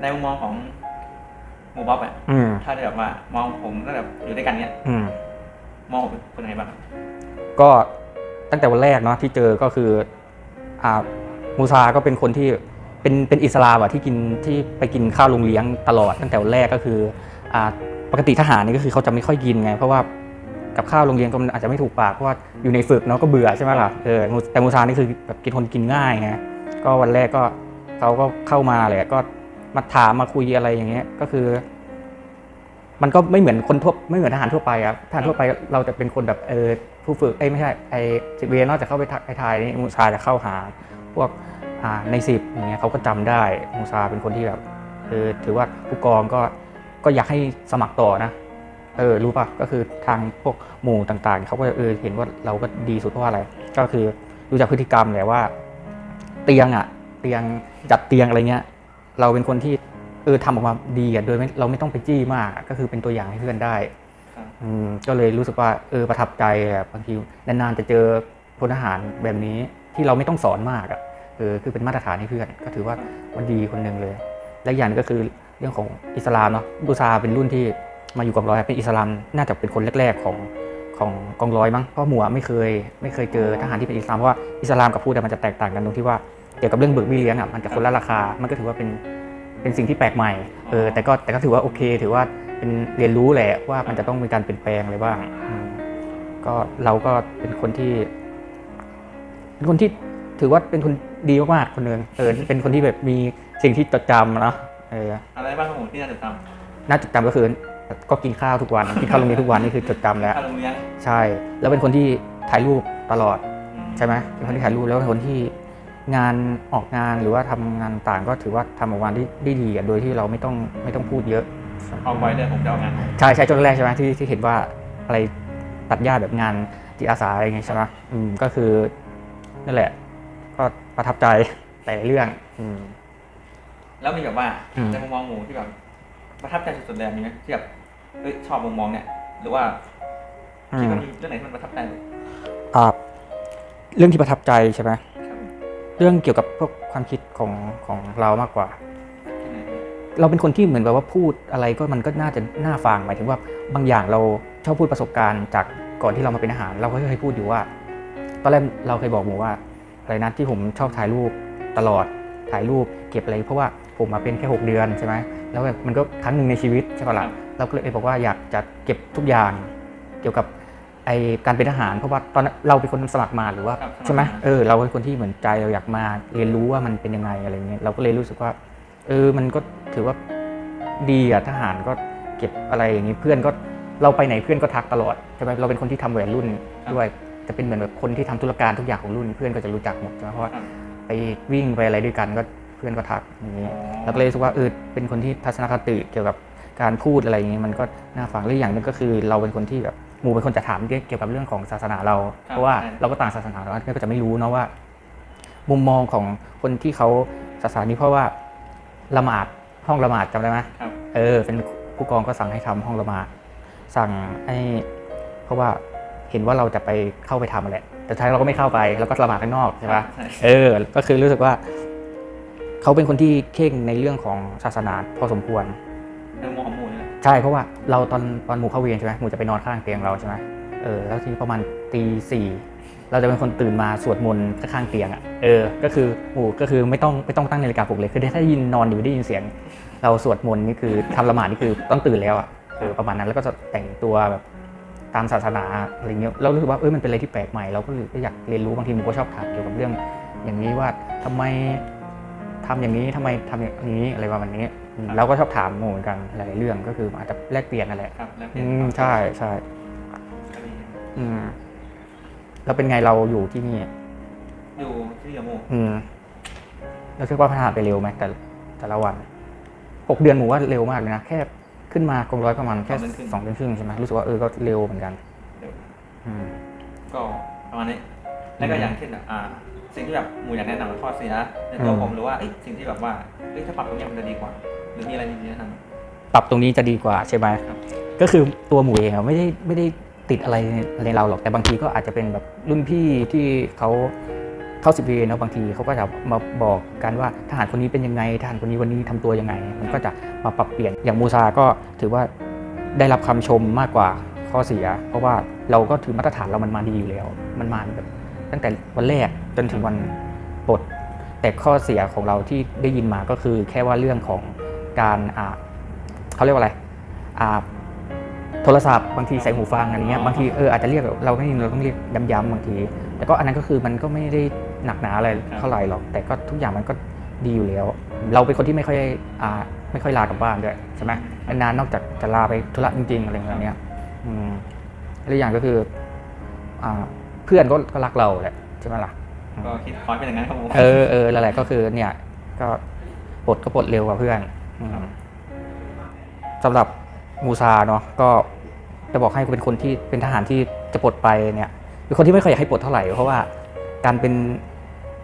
ในมุมมองของหมูบ๊อบอะอืมถ้าแบบว่ามองผมตั้งแต่อยู่ด้วยกันเนี้ยอืมมองผมเป็นคนยังไงบ้างครับก็ตั้งแต่วันแรกเนาะที่เจอก็คืออ่ามูซาก็เป็นคนที่เป็นเป็นอิสลามอะที่กินที่ไปกินข้าวโรงเลี้ยงตลอด ตั้งแต่วันแรกก็คืออ่าปกติทหารนี่ก็คือเขาจะไม่ค่อยกินไง เพราะว่ากับข้าวโรงเรียนก็มันอาจจะไม่ถูกปากเพราะว่าอยู่ในฝึกเนาะก็เบื่อใช่ไหมล่ะเออมูแต่มูซานี่คือแบบกินคนกินง่ายไงก็วันแรกก็เขาก็เข้ามาเลยก็ มาถามมาคุยอะไรอย่างเงี้ย ก็คือ มันก็ไม่เหมือนคนทั่วไม่เหมือนทหารทั่วไปครับทหารทั่วไปเราจะเป็นคนแบบเออผู้ฝึกเอ้ยไม่ใช่ไอสิบเวนอกจากเข้าไปทักไปทายนี่มูซาจะเข้าหา พวกอ่าในสิบอย่างเงี้ยเขาก็จำได้มูซาเป็นคนที่แบบเออถือว่าผู้กองก็ก็อยากให้สมัครต่อนะเออรู้ป่ะก็คือทางพวกหมู่ต่างๆเขาก็เออเห็นว่าเราก็ดีสุดเพราะว่าอะไร ก็คือดูจากพฤติกรรมแหละว่า เตียงอะ เตียงจัดเตียงอะไรเงี้ย เราเป็นคนที่เออทำออกมาดีอะโดยไม่เราไม่ต้องไปจี้มากอะก็คือเป็นตัวอย่างให้เพื่อนได้ครับอืมก็เลยรู้สึกว่าเออประทับใจอะบางทีนานๆจะเจอพลทหารแบบนี้ที่เราไม่ต้องสอนมากอะเออคือเป็นมาตรฐานให้เพื่อน ก็ถือว่ามันดีคนหนึ่งเลย และอีกอย่างหนึงก็คือเรื่องของอิสลามเนาะบูซาเป็นรุ่นที่มาอยู่กองร้อยเป็นอิสลามน่าจะเป็นคนแรกๆของของกองร้อยมั้งเพราะหมัวไม่เคยไม่เคยเจอทหารที่เป็นอิสลามเพราะว่าอิสลามกับพูดอะมันจะแตกต่างกันตรงที่ว่า เกี่ยวกับเรื่องเบิกเบี้ยเลี้ยงอะมันจะคนละราคา มันก็ถือว่าเป็นเป็นสิ่งที่แปลกใหม่เออแต่ก็แต่ก็ถือว่าโอเค ถือว่าเป็นเรียนรู้แหละว่ามันจะต้องมีการเปลี่ยนแปลงอะไรบ้างอืมก็เราก็เป็นคนที่เป็นคนที่ถือว่าเป็นคนดีมากๆคนหนึ่งเออเป็นคนที่แบบมีสิ่งที่จดจำเนาะเอออะไรบ้างครับผมที่น่าจดจน่าจดจำก็คือก็กินข้าวทุกวันกินข้าวโรงเรียนทุกวันนี่คือจดจำำแล้วค่าโรงเรียนใช่ แล้วเป็นคนที่ถ่ายรูปตลอดอืมใช่ไหมเป็นคนที่ถ่ายรูปแล้วเป็นคนที่ งานออกงานหรือว่าทำงานต่างก็ถือว่าทำออกมาได้ได้ดีอะโดยที่เราไม่ต้องไม่ต้องพูดเยอะออกไว้เลยผมจะเอางานใช่ใช่จนแรกใช่ไหมที่ที่เห็นว่าอะไรตัดหญ้าแบบงานจิตอาสาอะไรอย่างเงี้ยใช่ไหมอืมก็คือนั่นแหละ ก็ประทับใจแต่ละเรื่อง อืม แล้วมีแบบว่าอืมในมุมมองหมูที่แบบประทับใจสุดๆเลยมีไหมที่แบบเอ้ยชอบมุมมองเนี่ย หรือว่าอืคิดมว่ามีเรื่องไหนที่มันประทับใจเลยอ่าเรื่องที่ประทับใจใช่ไหมครับ เรื่องเกี่ยวกับพวกความคิดของของเรามากกว่า เราเป็นคนที่เหมือนแบบว่าพูดอะไรก็มันก็น่าจะน่าฟังหมายถึงว่าบางอย่างเราชอบพูดประสบการณ์จากก่อนที่เรามาเป็นอาหาร เราก็เคยพูดอยู่ว่า ตอนแรกเราเคยบอกหมูว่าอะไรนะที่ผมชอบถ่ายรูปตลอดถ่ายรูปเก็บอะไรเพราะว่าผมมาเป็นแค่ 6 เดือนใช่ไหมแล้วแบบมันก็ครั้งหนึ่งในชีวิตใช่ปะล่ะเราก็เลยบอกว่าอยากจะเก็บทุกอย่างเกี่ยวกับ ไอการเป็นทหารเพราะว่าตอนนั้นเราเป็นคนสมัครมาหรือว่าครับใช่ไหมเออเราเป็นคนที่เหมือนใจเราอยากมาเรียนรู้ว่ามันเป็นยังไงอะไรเงี้ยเราก็เลยรู้สึกว่า เออมันก็ถือว่าดีอะทหารก็เก็บอะไรอย่างนี้เพื่อนก็เราไปไหนเพื่อนก็ทักตลอดใช่ไหมเราเป็นคนที่ทำแหวนรุ่นด้วยจะเป็นเหมือนแบบคนที่ทำธุรการทุกอย่างของรุ่น เพื่อนก็จะรู้จักหมดใช่ไหมเพราะว่าครับ ไปวิ่งไปอะไรด้วยกันก็เพื่อนก็ทักอย่างนี้ เราก็เลยรู้สึกว่าเออเป็นคนที่ทัศนคติเกี่ยวกับการพูดอะไรอย่างนี้มันก็น่าฟังและอีกอย่างหนึงก็คือเราเป็นคนที่แบบห มู่เป็นคนจะถามเกี่ยวกับเรื่องของศาสนาเรา เพราะว่าเราก็ต่างศาสนาเราก็จะไม่รู้เนาะว่า มุมมองของคนที่เขาศาสนานี้เพราะว่าละหมาดห้องละหมาดจำได้ไหมครับเออ เป็นผู้กองก็สั่งให้ทำห้องละหมาดสั่งให้เพราะว่าเห็นว่าเราจะไปเข้าไปทำแหละ แต่ท้ายเราก็ไม่เข้าไปแล้วก็ละหมาดข้างนอกใช่ปะใช่เออ ก็คือรู้สึกว่า เขาเป็นคนที่เข่งในเรื่องของศาสนาพอสมควรในมุมมองของหมูเนี่ยใช่เพราะว่าเราตอนตอนหมูเข้าเวรใช่ไหมหมูจะไปนอนข้างเตียงเราใช่ไหมเออแล้วทีประมาณตีสี่เราจะเป็นคนตื่นมาสวดมนต์ข้างเตียงอะเออก็คือหมูก็คือไม่ต้องไม่ต้องตั้งนาฬิกาปลุกเลยคือถ้าได้ยินนอนอยู่ได้ยินเสียง เราสวดมนต์นี่คือทำละหมาดนี่คือต้องตื่นแล้วอะเออประมาณนั้นแล้วก็จะแต่งตัวแบบตามศาสนาอะไรเงี้ยเรารู้สึกว่าเออมันเป็นอะไรที่แปลกใหม่เราก็เลยอยากเรียนรู้บางทีหมูก็ชอบถามเกี่ยวกับเรื่อง อย่างนี้ว่าทำไมทำอย่างนี้ทำไมทำอย่างนี้อะไรประมาณนี้ เราก็ชอบถามหมูเหมือนกันหลายๆเรื่องก็คืออาจจะแลกเปลี่ยนนั่นแหละครับแล้วเป็อืนมใช่ใช่อืมแล้วเป็นไงเราอยู่ที่นี่ อยู่ที่ยาโมอืมเราคิดว่าพัฒนาไปเร็วไหมแต่แต่ละวันหกเดือนหมูว่าเร็วมากเลยนะแค่ขึ้นมากองร้อยประมาณแค่สองเดือนครึ่งใช่ไหมรู้สึกว่าเออก็เร็วเหมือนกันเดี๋ยวอืมก็ประมาณนี้แล้วก็อย่างเช่นแบบอ่า สิ่งที่แบบหมูอยากแนะนำข้อเสียในตัวผมหรือว่าเอ้ยสิ่งที่แบบว่าเอ้ยถ้าปรับตรงเนี้ยมันจะดีกว่าห รือมีอะไรดีๆแนะนำปรับตรงนี้จะดีกว่าใช่ไหมก็คือตัวหมูเองไม่ได้ไม่ได้ติดอะไรในเราหรอกแต่บางทีก็อาจจะเป็นแบบรุ่นพี่ที่เขาเข้าสิบเวรเนะบางทีเขาก็จะมาบอกกันว่าทหารคนนี้เป็นยังไงทหารคนนี้วันนี้ทำตัวยังไง มันก็จะมาปรับเปลี่ยนอย่างมูซาก็ถือว่าได้รับคำชมมากกว่าข้อเสีย เพราะว่าเราก็ถือมาตรฐานเรามันมาดีอยู่แล้ว มันมาแบบตั้งแต่วันแรกจนถึงวันปลดแต่ข้อเสียของเราที่ได้ยินมาก็คือแค่ว่าเรื่องของ การอ่าเขาเรียกว่าอะไรอ่าโทรศัพท์บางทีใส่หูฟังอะไรเงี้ยบางทีเอออาจจะเรียกเราไม่เราต้องเรียกย้ำๆบางที แต่ก็อันนั้นก็คือมันก็ไม่ได้หนักหนาอะไรเท่าไหร่หรอก แต่ก็ทุกอย่างมันก็ดีอยู่แล้ว เราเป็นคนที่ไม่ค่อยอ่าไม่ค่อยลากลับบ้านด้วยใช่ไหมนานๆนอกจากจะลาไปธุระจริงๆอะไรแบบเนี้ยอืมแล้วอีกอย่างก็คืออ่าเพื่อนก็ก็รักเราแหละใช่ไหมล่ะก็คิดคอยเป็นอย่างนั้นครับผมเออเออนั่นแหละก็คือเนี่ยก็ปลดก็ปลดเร็วกว่าเพื่อนอืม สำหรับมูซาเนาะก็จะบอกให้เป็นคนที่เป็นทหารที่จะปลดไปเนี่ยเป็นคนที่ไม่เคยอยากให้ปลดเท่าไหร่เพราะว่าการเป็น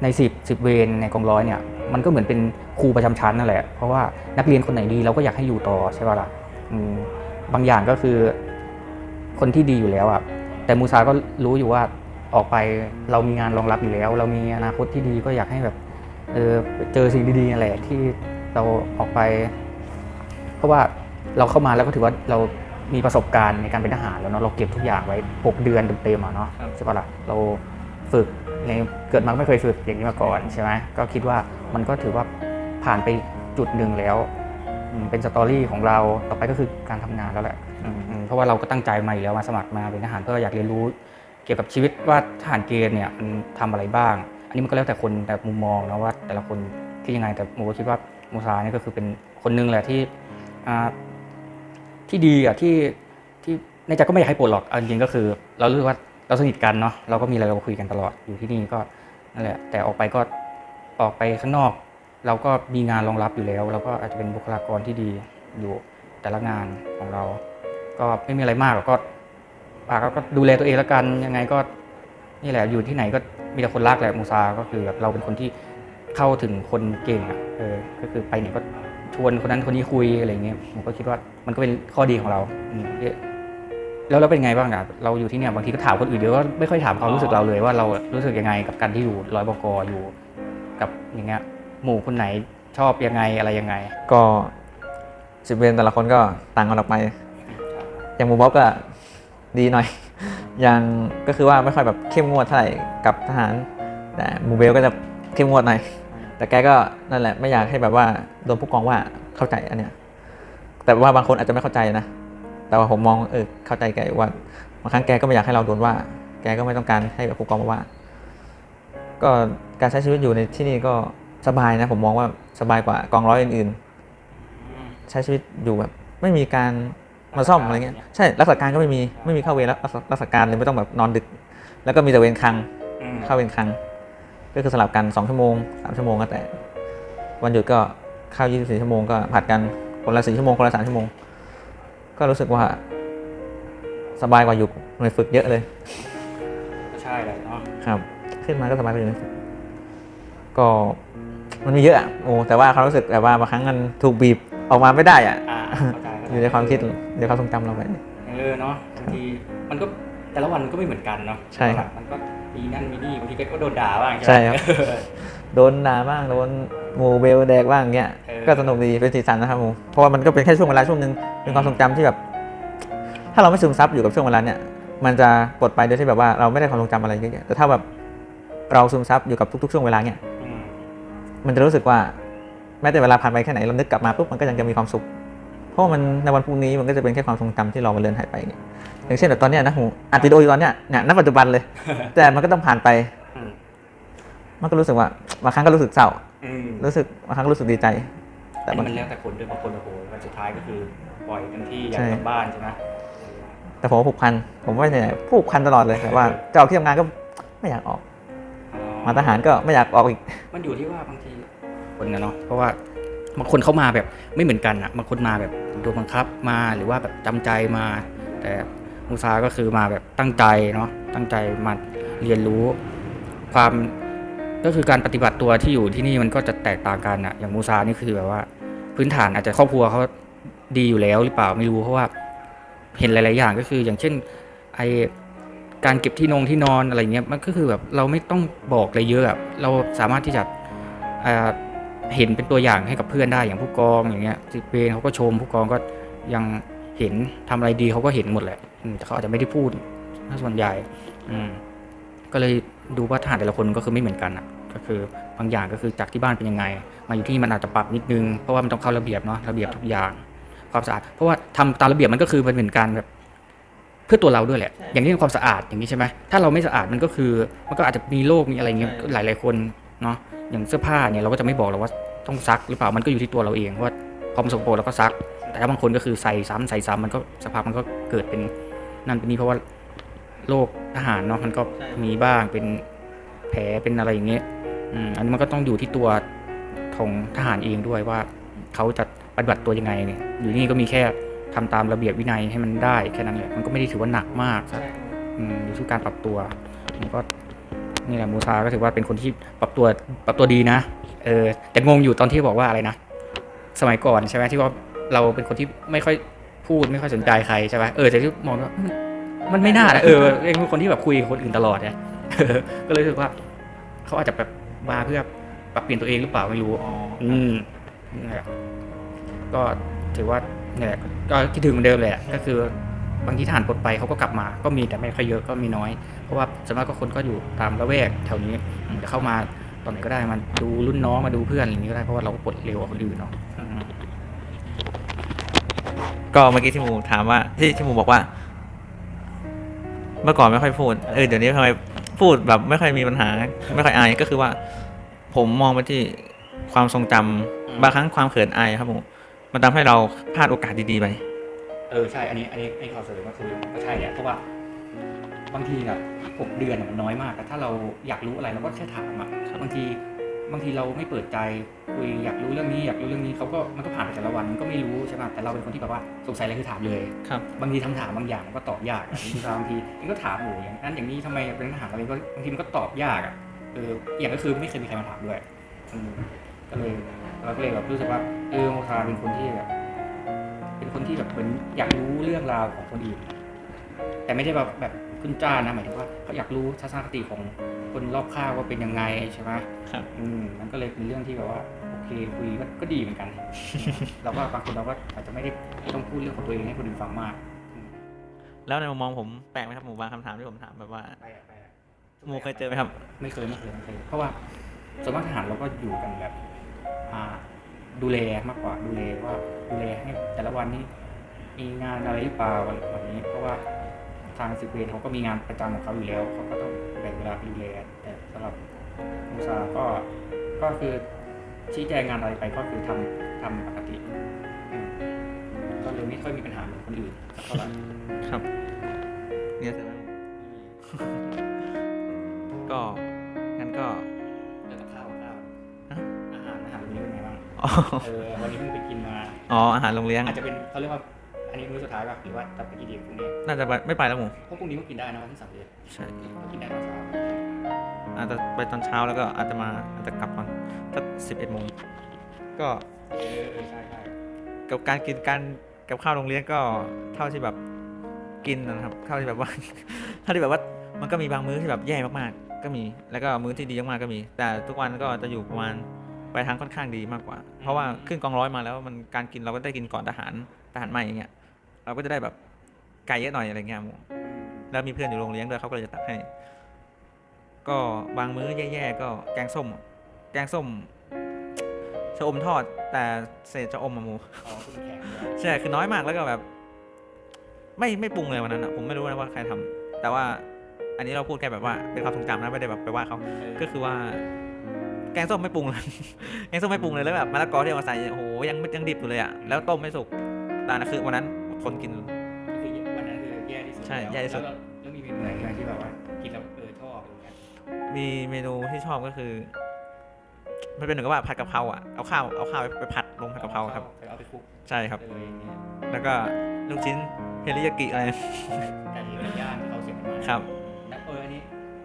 ในสิบสิบเวรในกองร้อยเนี่ยมันก็เหมือนเป็นครูประจำชั้นนั่นแหละ เพราะว่านักเรียนคนไหนดีเราก็อยากให้อยู่ต่อใช่ป่ะล่ะบางอย่างก็คือคนที่ดีอยู่แล้วอะแต่มูซาก็รู้อยู่ว่าออกไปเรามีงานรองรับอยู่แล้ว เรามีอนาคตที่ดีก็อยากให้แบบเออเจอสิ่งดีๆอะไรที่ เราออกไป เพราะว่าเราเข้ามาแล้วก็ถือว่าเรามีประสบการณ์ในการเป็นทหารแล้วเนาะเราเก็บทุกอย่างไว้ 6 เดือนเต็มๆอะเนาะใช่ปะล่ะเราฝึกในเกิดมาก็ไม่เคยฝึกอย่างนี้มาก่อนใช่ไหมก็คิดว่ามันก็ถือว่าผ่านไปจุดหนึ่งแล้วอืมเป็นสตอรี่ของเราต่อไปก็คือการทำงานแล้วแหละอืมอืมเพราะว่าเราก็ตั้งใจมาอยู่แล้วมาสมัครมาเป็นทหารเพื่ออยากเรียนรู้ เกี่ยวกับชีวิตว่าทหารเกณฑ์เนี่ยมันทำอะไรบ้าง อันนี้มันก็แล้วแต่คนแต่มุมมองนะว่าแต่ละคน คิดยังไง แต่โมก็คิดว่ามูซาเนี่ยก็คือเป็นคนนึงแหละที่ที่ดีอะที่ที่ในใจก็ไม่อยากให้ปลดหรอกเอาจริงๆก็คือ เรารู้สึกว่าเราสนิทกันเนาะเราก็มีอะไรเราคุยกันตลอดอยู่ที่นี่ก็นั่นแหละ แต่ออกไปก็ออกไปข้างนอก เราก็มีงานรองรับอยู่แล้ว เราก็อาจจะเป็นบุคลากรที่ดีอยู่แต่ละงานของเรา ก็ไม่มีอะไรมากหรอกก็ปากก็ดูแลตัวเองแล้วกันยังไงก็นี่แหละอยู่ที่ไหนก็มีแต่คนรักแหละมูซาก็คือแบบเราเป็นคนที่ เข้าถึงคนเก่งอะเออก็คือไปไหนก็ชวนคนนั้นคนนี้คุยอะไรเงี้ยผมก็คิดว่ามันก็เป็นข้อดีของเราแล้วเราเป็นไงบ้างอะเราอยู่ที่เนี่ยบางทีก็ถามคนอื่นเดี๋ยวก็ไม่ค่อยถามความรู้สึกเราเลยว่าเรารู้สึกยังไงกับการที่อยู่ร้อยบกอยู่ กับอย่างเงี้ยหมู่คนไหนชอบยังไงอะไรยังไง ก็สิบเวรแต่ละคนก็ต่างกันออกไป อย่างหมู่บ๊อบก็ดีหน่อย อย่างก็คือว่าไม่ค่อยแบบเข้มงวดเท่าไหร่กับทหาร แต่หมู่เบลก็จะเข้มงวดหน่อย แต่แกก็นั่นแหละไม่อยากให้แบบว่าโดนผู้กองว่าเข้าใจอันเนี้ย แต่ว่าบางคนอาจจะไม่เข้าใจนะ แต่ว่าผมมองเออเข้าใจแกอยู่ว่าบางครั้งแกก็ไม่อยากให้เราโดนว่า แกก็ไม่ต้องการให้แบบผู้กองมาว่า ก็การใช้ชีวิตอยู่ในที่นี่ก็สบายนะ ผมมองว่าสบายกว่ากองร้อยอื่นๆ ใช้ชีวิตอยู่แบบ ไม่มีการมาซ่อมอะไรเงี้ยใช่รักษาการก็ไม่มีไม่มีเข้าเวรแล้วรักษาการเลยไม่ต้องแบบนอนดึก แล้วก็มีแต่เวรคลังเข้าเวรคลัง ก็คือสลับกัน2ชั่วโมง3ชั่วโมงก็แต่ วันหยุดก็เข้า24 ชั่วโมงก็ผัดกันคนละ4ชั่วโมงคนละ3ชั่วโมง ก็รู้สึกว่า สบายกว่าอยู่หน่วยฝึกเยอะเลยก็ใช่เลยเนาะครับ ขึ้นมาก็สบายกว่าอยู่หน่วยฝึกก็มันมีเยอะอะโอ้แต่ว่าเขามรู้สึกแบบว่าบางครั้งมันถูกบีบออกมาไม่ได้อะอ่าเข้าใจอยู่ในความคิดในความทรงจำเราไปเออเนาะบางทีมันก็แต่ละวันก็ไม่เหมือนกันเนาะใช่ครับมันก็ มีนั่นมีนี่บางทีก็โดนด่าบ้างใช่ไหมครับ โดนด่าบ้างโดนหมูเบลแดกบ้างเงี้ยเออก็สนุกดีเป็นสีสันนะครับหมูเพราะว่ามันก็เป็นแค่ช่วงเวลาช่วงหนึ่งเป็นความทรงจำที่แบบ ถ้าเราไม่ซึมซับอยู่กับช่วงเวลาเนี่ยมันจะปลดไปโดยที่แบบว่าเราไม่ได้ความทรงจำอะไรเยอะๆแต่ถ้าแบบเราซึมซับอยู่กับทุก ๆ ช่วงเวลาเนี่ยอืมมันจะรู้สึกว่าแม้แต่เวลาผ่านไปแค่ไหนเรานึกกลับมาปุ๊บมันก็ยังจะมีความสุข เพราะว่ามันในวันพรุ่งนี้มันก็จะเป็นแค่ความทรงจำที่เรามันเลือนหายไปเนี่ยอย่างเช่นแบบตอนเนี้ยนะหูอัดวิดีโออยู่ตอนเนี้ยเนี่ยณปัจจุบันเลย แต่มันก็ต้องผ่านไป อืม มันก็รู้สึกว่าบางครั้งก็รู้สึกเศร้า อืมรู้สึกบางครั้งก็รู้สึกดีใจ แต่แต่บาง มันแล้วแต่คนด้วยบางคนโอ้โหวันสุดท้ายก็คือปล่อยกันที่อยากใช่ กลับบ้านใช่ไหมแต่ผมว่าผูกพัน ผมว่าเนี่ยผูกพันตลอดเลยแต่ว่าจะออกที่ทำงานก็ไม่อยากออก อ๋อมาทหารก็ไม่อยากออกอีก มันอยู่ที่ว่าบางทีคนนะเนาะเพราะว่า บางคนเข้ามาแบบไม่เหมือนกันอะบางคนมาแบบโดนบังคับมาหรือว่าแบบจำใจมา แต่มูซาก็คือมาแบบตั้งใจเนาะตั้งใจมาเรียนรู้ ความก็คือการปฏิบัติตัวที่อยู่ที่นี่มันก็จะแตกต่างกันอะอย่างมูซานี่คือแบบว่า พื้นฐานอาจจะครอบครัวเขาดีอยู่แล้วหรือเปล่าไม่รู้เพราะว่าเห็นหลาย ๆ อย่างก็คืออย่างเช่นไอการเก็บที่นงที่นอนอะไรเงี้ยมันก็คือแบบเราไม่ต้องบอกอะไรเยอะอะเราสามารถที่จะ เห็นเป็นตัวอย่างให้กับเพื่อนได้อย่างผู้กองอย่างเงี้ยสิบเวรเขาก็ชมผู้กองก็ยังเห็นทำอะไรดีเขาก็เห็นหมดแหละอืมแต่เขาอาจจะไม่ได้พูดถ้าส่วนใหญ่ อืม ก็เลยดูว่าทหารแต่ละคนก็คือไม่เหมือนกันอะ ก็คือบางอย่างก็คือจากที่บ้านเป็นยังไง มาอยู่ที่นี่มันอาจจะปรับนิดนึง เพราะว่ามันต้องเข้าระเบียบเนาะระเบียบทุกอย่าง ความสะอาด เพราะว่าทำตามระเบียบมันก็คือมันเป็นการแบบ เพื่อตัวเราด้วยแหละใช่อย่างนี้ความสะอาดอย่างนี้ใช่ไหมถ้าเราไม่สะอาดมันก็คือ มันก็อาจจะมีโรคมีอะไรเงี้ยใช่หลายหลาย ๆคนเนาะอย่างเสื้อผ้าเนี่ยเราก็จะไม่บอกหรอกว่าต้องซักหรือเปล่ามันก็อยู่ที่ตัวเราเองว่าพอมันสกปรกเราก็ซัก แต่ถ้าบางคนก็คือใส่ซ้ำใส่ซ้ำมันก็สภาพมันก็เกิดเป็นนั่นเป็นนี่เพราะว่าโรคทหารเนาะมันก็ใช่มีบ้างเป็นแผลเป็นอะไรอย่างเงี้ยอืมอันนี้มันก็ต้องอยู่ที่ตัวของทหารเองด้วยว่าเขาจะปฏิบัติตัวยังไงเนี่ยอยู่นี่ก็มีแค่ทำตามระเบียบวินัยให้มันได้แค่นั้นแหละมันก็ไม่ได้ถือว่าหนักมากใช่อืมอยู่ที่การปรับตัวมันก็ นี่แหละมูซาก็ถือว่าเป็นคนที่ปรับตัวปรับตัวดีนะเออแต่งงอยู่ตอนที่บอกว่าอะไรนะ สมัยก่อนใช่ไหมที่ว่าเราเป็นคนที่ไม่ค่อยพูดไม่ค่อยสนใจใครใช่ไหมเออแต่ที่มองว่ามันไม่น่านะเออเป็นคนที่แบบคุยกับคนอื่นตลอดเนี่ยก็เลยรู้สึกว่าเขาอาจจะแบบมาเพื่อปรับเปลี่ยนตัวเองหรือเปล่าไม่รู้อ๋ออืมนั่แหละก็ถือว่าเนี่ยก็คิดถึงเหมือนเดิมเลยอะก็คือ บางทีทหารปลดไปเขาก็กลับมาก็มีแต่ไม่ค่อยเยอะก็มีน้อย เพราะว่าส่วนมากก็คนก็อยู่ตามละแวกแถวนี้จะเข้ามาตอนไหนก็ได้มาดูรุ่นน้องมาดูเพื่อนอย่างนี้ก็ได้เพราะว่าเราก็ปลดเร็วกว่าคนอื่นเนาะอืมก็เมื่อกี้ที่หมูถามว่าที่ที่หมูบอกว่า เมื่อก่อนไม่ค่อยพูดเออเดี๋ยวนี้ทำไมพูดแบบไม่ค่อยมีปัญหา ไม่ค่อยอายก็คือว่า ผมมองไปที่ความทรงจำบางครั้งความเขินอายครับหมูมันทำให้เราพลาดโอกาสดีๆไป ออใช่ อันนี้อันนี้ไอ้ข่าวเสริมก็คือก็ใช่เนี่ยเพราะว่าบางทีอะหกเดือนอะมันน้อยมากแต่ถ้าเราอยากรู้อะไรเราก็แค่ถามอะบางทีบางทีเราไม่เปิดใจคุยอยากรู้เรื่องนี้อยากรู้เรื่องนี้เขาก็มันก็ผ่านไปแต่ละวันมันก็ไม่รู้ใช่ป่ะแต่เราเป็นคนที่แบบว่าสงสัยอะไรคือถามเลยครับบางทีคำถามบางอย่างมันก็ตอบยากอะบางทีบางทีมันก็ถามโอ้ยอย่างนั้นอย่างนี้ทำไมเป็นทหารอะไรก็บางทีมันก็ตอบยากอะเอออย่างก็คือไม่เคยมีใครมาถามด้วยอืมก็เลยเราก็เลยแบบรู้สึกว่าเออโมคาเป็นคนที่แบบ เป็นคนที่แบบเหมือนอยากรู้เรื่องราวของคนอื่น แต่ไม่ได้แบบแบบขึ้นจ้านะหมายถึงว่าเขาอยากรู้ทัศนคติของคนรอบข้างว่าเป็นยังไงใช่ไหมครับอืมมันก็เลยเป็นเรื่องที่แบบว่าโอเคคุยก็ก็ดีเหมือนกัน เราก็บางคนเราก็อาจจะไม่ได้ต้องพูดเรื่องของตัวเองให้คนอื่นฟังมากอืมแล้วในมุมมองผมแปลกไหมครับหมูบางคำถามที่ผมถามแบบว่าไปอะไปอะหมูเคยเจอไหมครับ ไม่เคยไม่เคยไม่เคยเพราะว่าส่วนมากทหารเราก็อยู่กันแบบอ่า ดูแลมากกว่าดูแลว่าดูแลให้แต่ละวันนี้มีงานอะไรหรือเปล่าอะไรแบบนี้ เพราะว่าทางสิบเวรเขาก็มีงานประจำของเขาอยู่แล้วเขาก็ต้องแบ่งเวลาไปดูแลแต่สำหรับมูซาก็ก็คือชี้แจงงานอะไรไปก็คือทำทำปกติอืมก็เลยไม่ค่อยมีปัญหาเหมือนคนอื่นสักเท่าไหร่ครับ เนี่ยใช่ไหมก็งั้นก็ อ๋อเออวันนี้เพิ่งไปกินมาอ๋ออาหารโรงเลี้ยง อาจจะเป็นเขาเรียกว่าอันนี้มื้อสุดท้ายป่ะหรือว่าจะไปกินอีกพรุ่งนี้น่าจะไปไม่ไปแล้วหมูเพราะพรุ่งนี้ก็กินได้นะวันที่สามเดือนใช่ก็กินได้ตอนเช้าอาจจะไปตอนเช้าแล้วก็อาจจะมาอาจจะกลับตอนสักสิบเอ็ดโมงก็เออเออใช่ใช่กับการกินการกับข้าวโรงเรียนก็เท่าที่แบบกินนะครับเท่าที่แบบว่าเท่าที่แบบว่ามันก็มีบางมื้อที่แบบแย่มากๆ ก็มี แล้วก็มื้อที่ดีมากๆก็มี แต่ทุกวันก็จะอยู่ประมาณ ไปทางค่อนข้างดีมากกว่า เพราะว่าขึ้นกองร้อยมาแล้วมันการกินเราก็ได้กินก่อนทหารทหารใหม่อย่างเงี้ยเราก็จะได้แบบไก่เยอะหน่อยอะไรเงี้ยหมูแล้วมีเพื่อนอยู่โรงเลี้ยงด้วยเขาก็เลยจะตักให้ ก็บางมื้อแย่ๆก็แกงส้ม แกงส้มชะอมทอด แต่เศษชะอมอะหมูอ๋อคุณแข็งด้วยใช่คือน้อยมากแล้วก็แบบ ไม่ไม่ปรุงเลยวันนั้นอะผมไม่รู้นะว่าใครทำแต่ว่าอันนี้เราพูดแค่แบบว่าเป็นความทรงจำนะไม่ได้แบบไปว่าเขาก็คือว่า แกงส้มไม่ปรุงเลยแกงส้มไม่ปรุงเลยแล้วแบบมะละกอที่เอามาใส่โอ้โหยังยังดิบอยู่เลยอะแล้วต้มไม่สุกแต่นั่นคือวันนั้นทนกินคือวันนั้นคือแย่ที่สุดใช่แย่ที่สุดล้วแล้วมีเมนูไหนไหมที่แบบว่ากินแล้วเออชอบอะไรเงี้ยมีเมนูที่ชอบก็คือ มันเป็นเหมือนกับว่าผัดกะเพราอะเอาข้าวเอาข้าวไปผัดลงผัดกะเพราครับเอาไปคลุกใช่ครับเลยอย่างเงี้ยแล้วก็ลูกชิ้นเฮริยากิอะไรไก่ย่างที่เขาเสียบมาครับแล้วเอออันนี้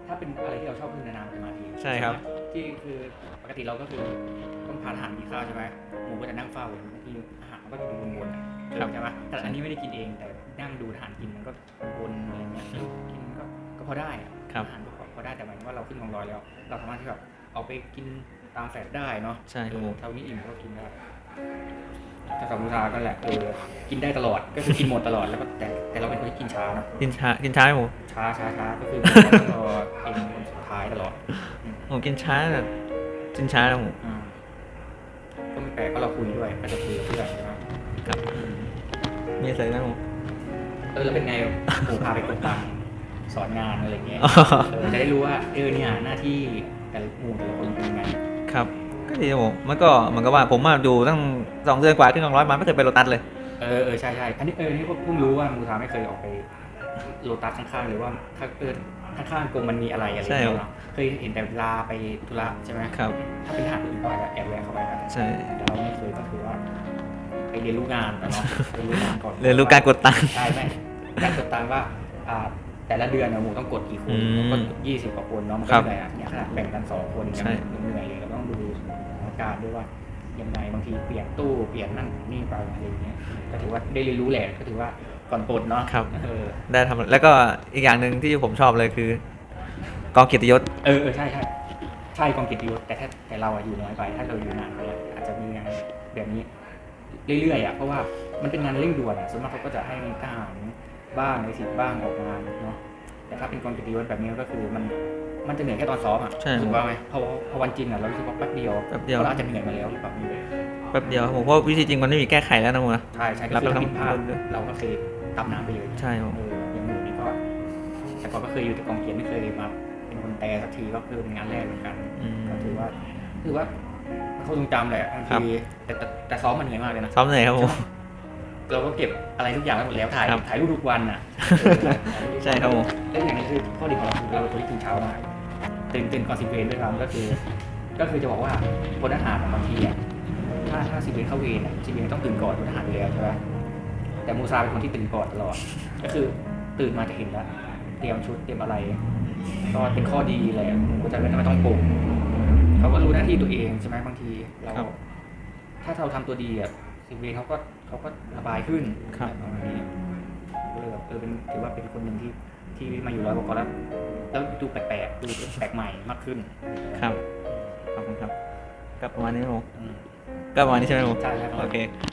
ถ้าเป็นอะไรที่เราชอบคือนานๆมันจะมาทีใช่ครับ ที่คือปกติเราก็คือต้องพาทหารกินข้าวใช่ไหมหมูก็จะนั่งเฝ้าอยู่บางทีอาหารมันก็จะดูวนๆอะใช่ไหมแต่อันนี้ไม่ได้กินเองแต่นั่งดูทหารกินมันก็วนอะไรเงี้ยกินก็ก็พอได้อะครับอาหารก็พอพอได้แต่หมายถึงว่าเราขึ้นกองร้อยแล้ว เราสามารถที่แบบออกไปกินตามแฟลตได้เนาะใช่ครับผมเออเท่านี้อิ่มก็กินได้แต่สำหรับมูซาก็แหละเออกินได้ตลอดก็คือกินหมดตลอดแล้วก็แต่แต่เราเป็นคนที่กินช้าเนอะกินช้ากินช้าไหมหมูช้าช้าช้าก็คือต้องรอเองคนสุดท้ายตลอด ผมกินช้าแต่กินช้านะหมูอืมก็ไม่แปลกก็เราคุยด้วยก็จะคุยกับเพื่อนใช่ไหมครับ มีอะไรนะหมูเออแล้วเป็นไงครูพาไปกดตังค์สอนงานอะไรเงี้ยเออจะได้รู้ว่าเออเนี่ยหน้าที่แต่ละหมู่แต่ละคนเป็นยังไงครับ ก็ดีนะหมูมันก็เหมือนกับว่าผมมาดูตั้งสองเดือนกว่าขึ้นกองร้อยมาไม่เคยไปโรตัสเลย เออเออใช่ใช่อันนี้เออนี่ก็เพิ่งรู้ว่ามูทาไม่เคยออกไปโลตัสข้างๆหรือว่าถ้าเออ ข้างๆกรงมันมีอะไรอะไรใช่เงี้ยครับเนาะเคยเห็นแต่เวลาไปธุระใช่ไหมครับ ถ้าเป็นทหารอื่นก็อาจจะแอบแวะเข้าไปนะใช่แต่เราไม่เคยก็คือว่าไปเรียนรู้งานก่อนเนาะเรียนรู้งานก่อนเรียนรู้การกดตังค์ใช่ไหมการกดตังค์ว่าอ่าแต่ละเดือนเนี่ยหมูต้องกดกี่คนอืมก็ยี่สิบกว่าคนเนาะมันครัก็บเหนื่อยอะเนี่ยขนาดแบ่งกันสองคนยังใช่ยังเหนื่อยเลยเราต้องดูสถานการณ์ด้วยว่ายังไงบางทีเปลี่ยนตู้เปลี่ยนนั่นนี่ไปอะไรอย่างเงี้ยก็ถือว่าได้เรียนรู้แหละก็ถือว่า ก่อนปลดเนาะครับ เออได้ทำแล้วก็อีกอย่างหนึ่งที่ผมชอบเลยคือ กองเกียรติยศ เออเออใช่ใช่ใช่กองเกียรติยศแต่ถ้าแต่เราอะอยู่น้อยไป ถ้าเราอยู่นานไปอะอาจจะมีงานแบบนี้ เรื่อยๆอะเพราะว่ามันเป็นงานเร่งด่วนอะส่วนมากเขาก็จะให้ทหารบ้างในสิบบ้างออกมาเนาะแต่ถ้าเป็นกองเกียรติยศแบบนี้ก็คือมันมันจะเหนื่อยแค่ตอนซ้อมอะใช่ รู้สึกว่าไหมเพราะว่าพอวันจริงอะเรารู้สึกว่าแป๊บเดียวแป๊บเดียวเราอาจจะเหนื่อยมาแล้วหรือเปล่าไม่รู้ แป๊บเดียวครับผมเพราะวิธีจริงมันไม่มีแก้ไขแล้วนะหมูนะ ใช่ใช่รัก็บคือแล้วถ้าผิดพลาดครับเราก็เคย ตำน้ำไปเลยใช่ครับเอออย่างหนูนี่ก็แต่ก่อนก็เคยอยู่แต่กองเกียรติไม่เคยมาเป็นคนแต่สักทีก็คือเป็นงานแรกเหมือนกันอืม ก็ถือว่าถือว่าเขาทรงจำแหละบางครับ ทีแต่แต่แต่ซ้อมมันเหนื่อยมากเลยนะ ซ้อมเหนื่อยครับผม เราก็เก็บอะไรทุกอย่างไว้หมดแล้วถ่ายครับถ่ายรูปทุกวันอะใช่ครับผม แล้วอย่างนี้คือข้อดีของเราคือเราเป็นคนที่ตื่นเช้ามากตื่นตื่นก่อนสิบเวรด้วยซ้ำก็คือ ก็คือจะบอกว่าพลทหารอะบางทีอะถ้าถ้าสิบเวรเข้าเวรอะสิบเวรต้องตื่นก่อนพลทหารอยู่แล้วใช่ไหม แต่มูซาเป็นคนที่ตื่นก่อนตลอด ก็คือตื่นมาจะเห็นแล้ว เตรียมชุดเตรียมอะไร ก็เป็นข้อดีเลยก็จะไม่ต้องปลุกเขาก็รู้หน้าที่ตัวเองใช่ไหมบางทีเราครับถ้าเราทำตัวดีอะสิบเวรเขาก็เขาก็ระบายขึ้นครับประมาณนี้ก็เลยแบบเออเป็นถือว่าเป็นคนหนึ่งที่ที่มาอยู่ร้อยกว่าแล้วแล้วดูแปลกๆดูแปลกใหม่มากขึ้น ครับขอบคุณครับก็ประมาณนี้ครับผมอืมก็ประมาณนี้ใช่ไหมผมใช่ครับโอเคงั้นก็